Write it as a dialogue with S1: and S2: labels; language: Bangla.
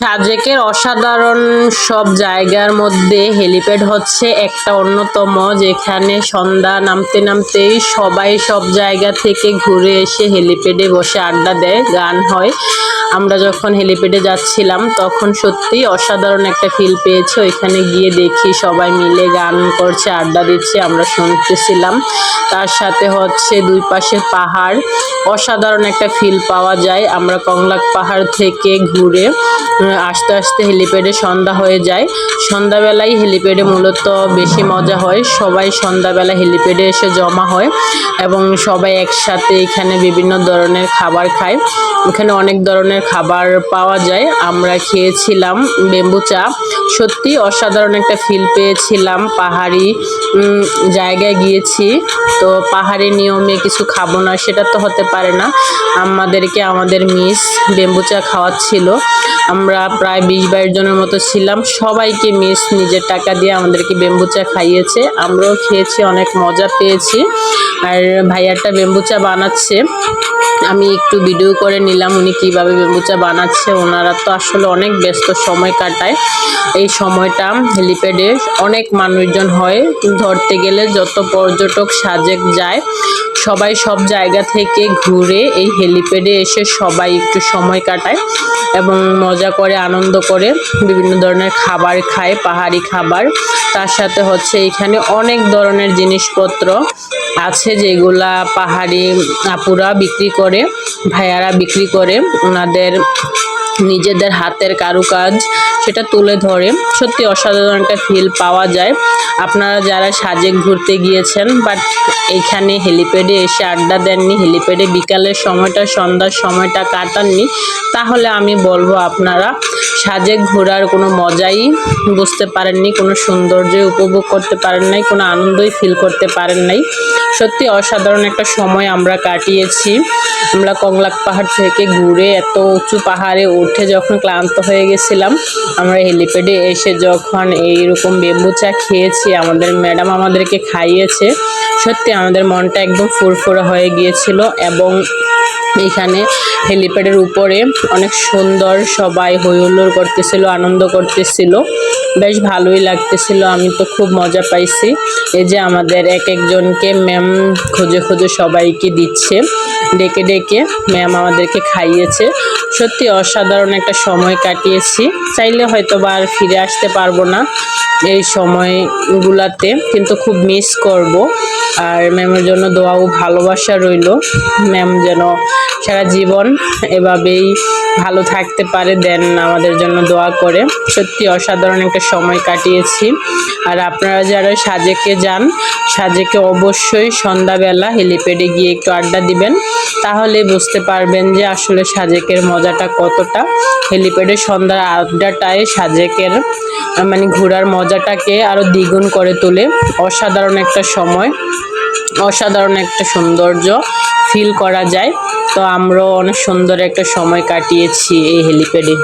S1: সাজেকের অসাধারণ সব জায়গার মধ্যে হেলিপ্যাড হচ্ছে একটা অন্যতম, যেখানে সন্ধ্যা নামতে নামতেই সবাই সব জায়গা থেকে ঘুরে এসে হেলিপ্যাডে বসে আড্ডা দেয়, গান হয়। আমরা যখন হেলিপ্যাডে যাচ্ছিলাম, তখন সত্যি অসাধারণ একটা ফিল পেয়েছে। ওইখানে গিয়ে দেখি সবাই মিলে গান করছে, আড্ডা দিচ্ছে, আমরা শুনতেছিলাম। তার সাথে হচ্ছে দুই পাশে পাহাড়। অসাধারণ একটা ফিল পাওয়া যায়। আমরা কংলাক পাহাড় থেকে ঘুরে আস্তে আস্তে হেলিপ্যাডে সন্ধ্যা হয়ে যায়। সন্ধ্যাবেলায় হেলিপ্যাডে মূলত বেশি মজা হয়। সবাই সন্ধ্যাবেলা হেলিপ্যাডে এসে জমা হয় এবং সবাই একসাথে এখানে বিভিন্ন ধরনের খাবার খায়। এখানে অনেক ধরনের খাবার পাওয়া যায়। আমরা খেয়েছিলাম বেম্বু চা। সত্যি অসাধারণ একটা ফিল পেয়েছিলাম। পাহাড়ি জায়গায় গিয়েছি। তো পাহাড়ি নিয়মে কিছু খাব না, সেটা তো হতে পারে না। আমাদেরকে, আমাদের মিস বেম্বু চা খাওয়াচ্ছিল। আমরা প্রায় বিশ বাইশ জনের মতো ছিলাম। সবাইকে মিস নিজের টাকা দিয়ে আমাদেরকে বেম্বু চা খাইয়েছে। আমরাও খেয়েছি, অনেক মজা পেয়েছি। আর ভাইয়াটা বেম্বু চা বানাচ্ছে। আমি একটু ভিডিও করে নিলাম উনি কীভাবে বেম্বু চা বানাচ্ছে। ওনারা তো আসলে অনেক ব্যস্ত সময় কাটায়। এই সময়টা হেলিপ্যাডে অনেক মানুষজন হয়। ধরতে গেলে যত পর্যটক সাজেক যায়, সবাই সব জায়গা থেকে ঘুরে এই হেলিপ্যাডে এসে সবাই একটু সময় কাটায় এবং মজা করে, আনন্দ করে বিভিন্ন ধরনের খাবার খায়, পাহাড়ি খাবার। তার সাথে হচ্ছে এখানে অনেক ধরনের জিনিসপত্র আছে যেগুলা পাহাড়ি আপুরা বিক্রি করে, ভাইয়ারা বিক্রি করে ওনাদের নিজেদের হাতের কারুকাজ সেটা তুলে ধরে। সত্যি অসাধারণ একটা ফিল পাওয়া যায়। আপনারা যারা সাজেক ঘুরতে গিয়েছেন বাট এখানে হেলিপ্যাডে এসে আড্ডা দেননি হেলিপ্যাডে বিকালের সময়টা, সন্ধ্যার সময়টা কাটাননি, তাহলে আমি বলব আপনারা সাজেক ঘোরার কোনো মজাই বুঝতে পারেননি, কোনো সৌন্দর্য উপভোগ করতে পারেন নাই, কোনো আনন্দই ফিল করতে পারেন নাই। সত্যি অসাধারণ একটা সময় আমরা কাটিয়েছি। আমরা কংলাক পাহাড় থেকে ঘুরে এত উঁচু পাহাড়ে উঠে যখন ক্লান্ত হয়ে গেছিলাম, আমরা হেলিপ্যাডে এসে যখন এইরকম বেম্বু চা খেয়েছি, আমাদের ম্যাডাম আমাদেরকে খাইয়েছে, সত্যি আমাদের মনটা একদম ফুরফুরে হয়ে গিয়েছিল এবং এখানে হেলিপ্যাডের উপরে অনেক সুন্দর সবাই হৈ হুল্লোড় করতেছিল আনন্দ করতেছিল। বেশ ভালোই লাগতেছিল, আমি তো খুব মজা পাইছি। এই যে আমাদের এক একজনকে ম্যাম খুঁজে খুঁজে সবাইকে দিচ্ছে। ডেকে ডেকে ম্যাম আমাদেরকে খাইয়েছে। সত্যি অসাধারণ একটা সময় কাটিয়েছি। চাইলে হয়তো বা আর ফিরে আসতে পারব না এই সময়গুলাতে, কিন্তু খুব মিস করব। আর ম্যামের জন্য দোয়া ও ভালোবাসা রইল। ম্যাম যেন সারা জীবন এভাবেই ভালো থাকতে পারে, দেন আমাদের জন্য দোয়া করে। সত্যি অসাধারণ একটা সময় কাটিয়েছি। আর আপনারা যারা সাজেকে যান, সাজেকে অবশ্যই সন্ধ্যাবেলা হেলিপ্যাডে গিয়ে একটু আড্ডা দিবেন, তাহলে বুঝতে পারবেন যে আসলে সাজেকের মজাটা কতটা। হেলিপ্যাডের সন্ধ্যার আড্ডাটায় সাজেকের মানে ঘোরার মজাটাকে আরও দ্বিগুণ করে তোলে। অসাধারণ একটা সময়। অসাধারণ একটা সৌন্দর্য ফিল করা যায়। তো আমরাও অনেক সুন্দর একটা সময় কাটিয়েছি এই হেলিপ্যাডে।